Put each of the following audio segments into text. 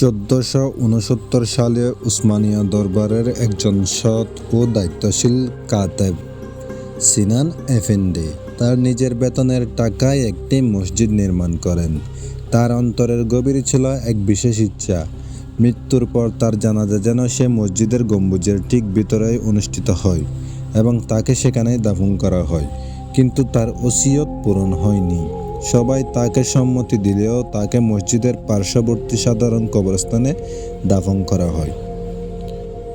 চোদ্দশো উনসত্তর সালে উসমানিয়া দরবারের একজন সৎ ও দায়িত্বশীল কাতেব সিনান এফেন্ডি তার নিজের বেতনের টাকায় একটি মসজিদ নির্মাণ করেন। তার অন্তরের গভীর ছিল এক বিশেষ ইচ্ছা। মৃত্যুর পর তার জানাজা যেন সে মসজিদের গম্বুজের ঠিক ভিতরে অনুষ্ঠিত হয় এবং তাকে সেখানে দাফন করা হয়, কিন্তু তার ওসিয়ত পূরণ হয়নি। সবাই তাকে সম্মতি দিলেও তাকে মসজিদের পার্শ্ববর্তী সাধারণ কবরস্থানে দাফন করা হয়।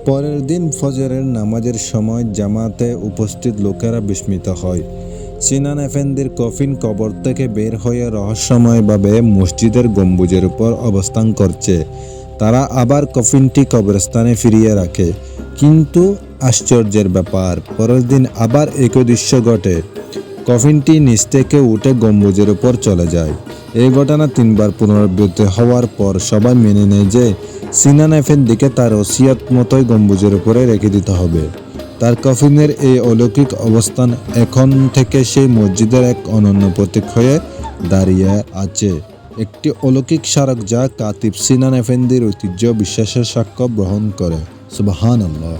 পরের দিন ফজরের নামাজের সময় জামাতে উপস্থিত লোকেরা বিস্মিত হয়। সিনান এফেন্দির কফিন কবর থেকে বের হয়ে রহস্যময়ভাবে মসজিদের গম্বুজের উপর অবস্থান করছে। তারা আবার কফিনটি কবরস্থানে ফিরিয়ে রাখে। কিন্তু আশ্চর্যের ব্যাপার, পরের দিন আবার একই দৃশ্য ঘটে। কফিনটি নিচ থেকে উঠে গম্বুজের উপর চলে যায়। এই ঘটনা তিনবার পুনরাবৃত্তি হওয়ার পর সবাই মেনে নেয় যে সিনান এফেন্দিকে তার ওসিয়াত মতোই গম্বুজের উপরে রেখে দিতে হবে। তার কফিনের এই অলৌকিক অবস্থান এখন থেকে সেই মসজিদের এক অনন্য প্রতীক হয়ে দাঁড়িয়ে আছে। একটি অলৌকিক স্মারক যা কাতিব সিনান এফেন্দির ঐতিহ্য বিশ্বাসের সাক্ষ্য গ্রহণ করে। সুবাহান আল্লাহ